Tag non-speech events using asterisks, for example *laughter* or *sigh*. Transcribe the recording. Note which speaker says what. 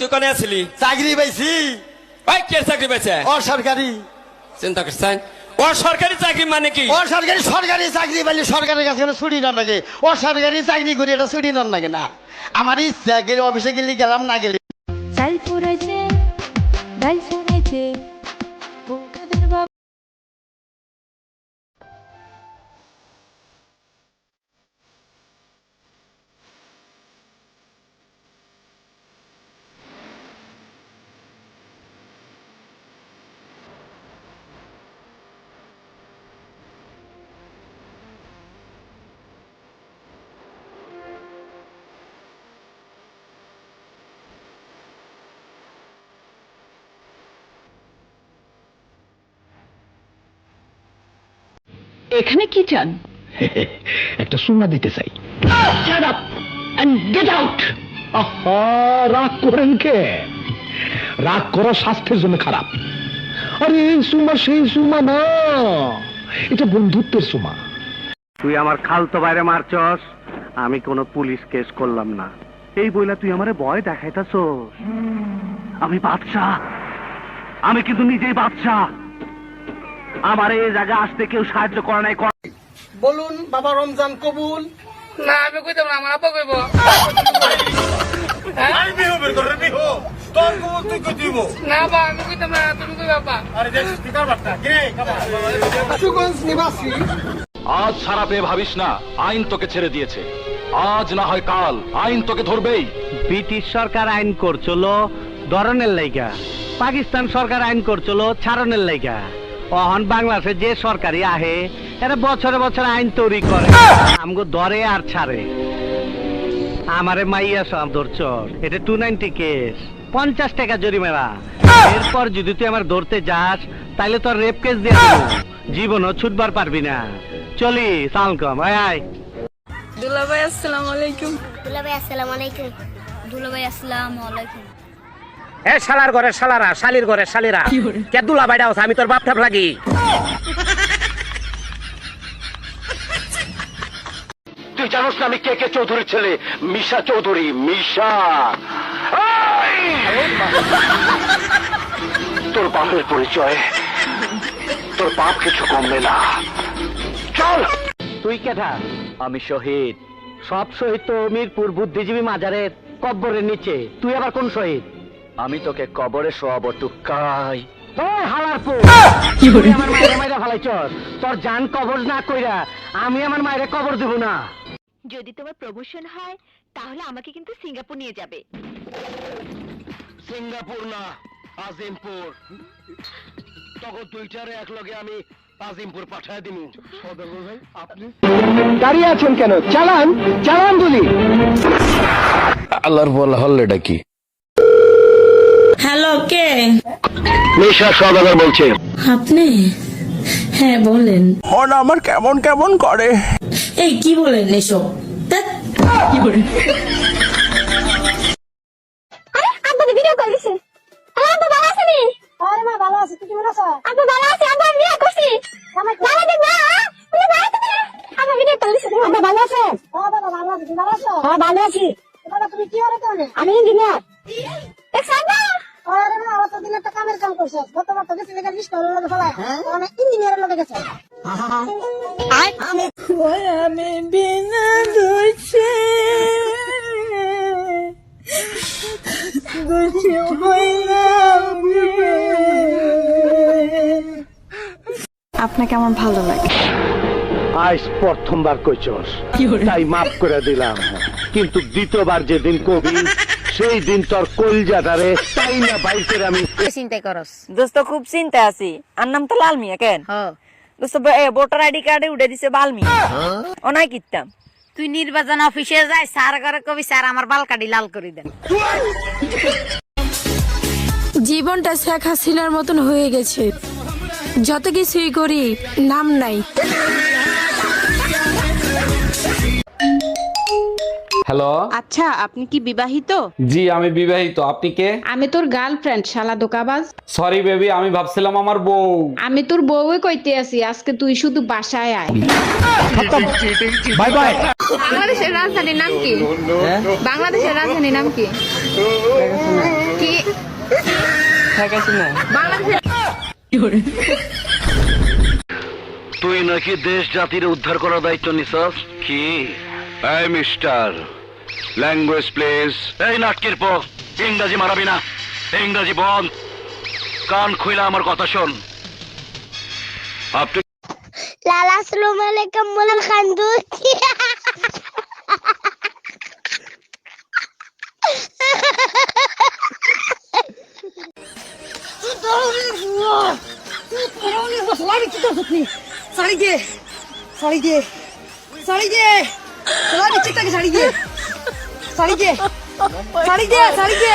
Speaker 1: তুই কনে আসলি?
Speaker 2: চাকরি পাইছি।
Speaker 1: ভাই কে চাকরি পাইছে?
Speaker 2: অসরকারি। সরকারি
Speaker 1: চিন্তা করছেন? ও সরকারি চাকরি মানে কি?
Speaker 2: অসরকারি সরকারি সরকারি চাকরি পাইলে সরকারের কাছে কোনো ছুটি না লাগে ও সরকারি চাকরি করে এটা ছুটি না লাগে না? আমার ইচ্ছা গেলে অফিসে গেলে গেলাম না গেলে
Speaker 3: এখানে কি চান? *laughs*
Speaker 4: একটা সুমা দিতে চাই।
Speaker 3: Shut up and get out!
Speaker 4: আহা রাগ করেন কে? রাগ করা স্বাস্থ্যের জন্য খারাপ। আরে এই সুমা সেই সুমা না। এটা বন্ধুত্বের সুমা।
Speaker 5: তুই আমার খালতো বাইরে মারছস আমি কোনো পুলিশ কেস করলাম না। এই বইলা তুই আমারে ভয় দেখাইতাছস। আমি বাদশাহ। আমি কিন্তু নিজেই বাদশাহ। আমার এই জায়গা আসতে কেউ সাহায্য করে নাই
Speaker 2: বলুন বাবা রমজান কবুল?
Speaker 6: না আমি কইতাম না আমার আপা কইব। না বা আমি কইতাম না তুমি কই বাবা
Speaker 2: সুগঞ্জ নিবাসী।
Speaker 7: আজ ছাড়া পেয়ে ভাবিস না আইন তোকে ছেড়ে দিয়েছে। আজ না হয় কাল আইন তোকে ধরবেই।
Speaker 5: ব্রিটিশ সরকার আইন করছিল ধরনের লাইগা পাকিস্তান সরকার আইন করছিল ছাড়নের লাইগা। অহন বাংলাদেশে যে সরকারি আহে এরা বছরে বছরে আইন তৈরি করে। আমগো ধরে আর ছাড়ে। আমারে মাইয়া সব ধরছর এটা টু নাইনটি কেস পঞ্চাশ টাকা জরিমানা। এরপর যদি তুই আমার ধরতে যাস তাইলে তোর রেপ কেস দিয়ে জীবনও ছুটবার পারবি না। চলি সালকম আয় আয়।
Speaker 6: দুলা ভাই আসসালামু আলাইকুম।
Speaker 8: দুলাভাই আসসালামু আলাইকুম। দুলাভাই আসসালামু আলাইকুম।
Speaker 5: এ শালার ঘরে শালারা শালির ঘরে শালিরা। কে দুলা বাইডা আছে আমি তোর বাপ ঠাপ লাগি।
Speaker 7: তুই জানোস না আমি কে কে চৌধুরীর ছেলে? মিশা চৌধুরী মিশা! তোর বাপের পরিচয় তোর বাপ কিছু কমবে না। চল!
Speaker 5: তুই কেঠা
Speaker 7: আমি শহীদ।
Speaker 5: সব শহীদ তো মিরপুর বুদ্ধিজীবী মাজারের কব্বরের নিচে। তুই আবার কোন শহীদ?
Speaker 7: আমি তোকে কবরে শোয়াবো টুকাই।
Speaker 5: তোর হালার পো আমার মায়ের মাইরা ফালাইছস। তোর জান কবর না কইরা আমি আমার মায়ের কবর দেব না।
Speaker 9: যদি তোমার প্রমোশন হয় তাহলে আমাকে কিন্তু সিঙ্গাপুর নিয়ে যাবে।
Speaker 7: সিঙ্গাপুর না আজিমপুর। তখন দুইটারে এক লগে আমি আজিমপুর পাঠায় দিমু।
Speaker 4: দাঁড়িয়ে আছেন কেন? চালান চালান বলি
Speaker 7: আল্লাহর বল হল্লেটা কি?
Speaker 10: হ্যালো কে?
Speaker 7: নিশা সদাগর বলছে।
Speaker 10: আপনি? হ্যাঁ বলেন।
Speaker 4: মন আমার কেমন কেমন করে।
Speaker 10: এই কি বলেন এসব? কি বলেন?
Speaker 8: কামের কাম করছ। গতবার তো গেছি লগে আমি ইঞ্জিনিয়ারের লগে গেছি। আই আমি
Speaker 10: আমি বিনা দোষে। দোষী আপনাকে আমার ভালো লাগে?
Speaker 5: আজ প্রথমবার কইছস। তাই মাফ করে দিলাম। কিন্তু দ্বিতীয়বার যেদিন কবি সেই দিন তোর কলজাটারে তাই না বাইর করে আমি
Speaker 8: চিন্তা করস।
Speaker 10: দোস্ত খুব চিন্তা আছি। আর নাম তো লাল মিয়া কেন?
Speaker 8: হ্যাঁ
Speaker 10: দোস্ত ভোটার আইডি কার্ডে উঠে দিছে বাল মিয়া কিতাম
Speaker 8: তুই নির্বাচন অফিসে যাই স্যার করে কবি স্যার আমার বাল কাটি লাল করে দেন।
Speaker 9: জীবনটা শেখ হাসিনার মতন হয়ে গেছে। যত কিছুই করি নাম নাই।
Speaker 11: হ্যালো?
Speaker 6: আচ্ছা আপনি কি বিবাহিত?
Speaker 11: জি আমি বিবাহিত। আপনি কে?
Speaker 6: আমি তোর গার্লফ্রেন্ড শালা দোকাবাজ
Speaker 11: সরি বেবি আমি ভাবছিলাম আমার বউ।
Speaker 6: আমি তোর বউই কইতে আছি আজকে তুই শুধু বাসায় আয়।
Speaker 4: বাই বাই
Speaker 6: বাংলাদেশের রাজধানীর নাম কি? বাংলাদেশের রাজধানীর নাম কি?
Speaker 12: হাসিনা
Speaker 7: তুই নাকি দেশ জাতির উদ্ধার করার দায়িত্ব নিছস? কি? এই মিস্টার। ল্যাঙ্গুয়েজ প্লিজ এই নাটকের পো ইংরাজি মারাবি না। ইংরাজি বন্ধ কান খুইলা আমার কথা শোন। আপনি
Speaker 13: লালা আসসালামু আলাইকুম মোলাল খান্দুর
Speaker 14: শাড়ি দে শাড়ি দে শাড়ি দে। শাড়ি দে। শাড়ি দে শাড়ি দে শাড়ি দে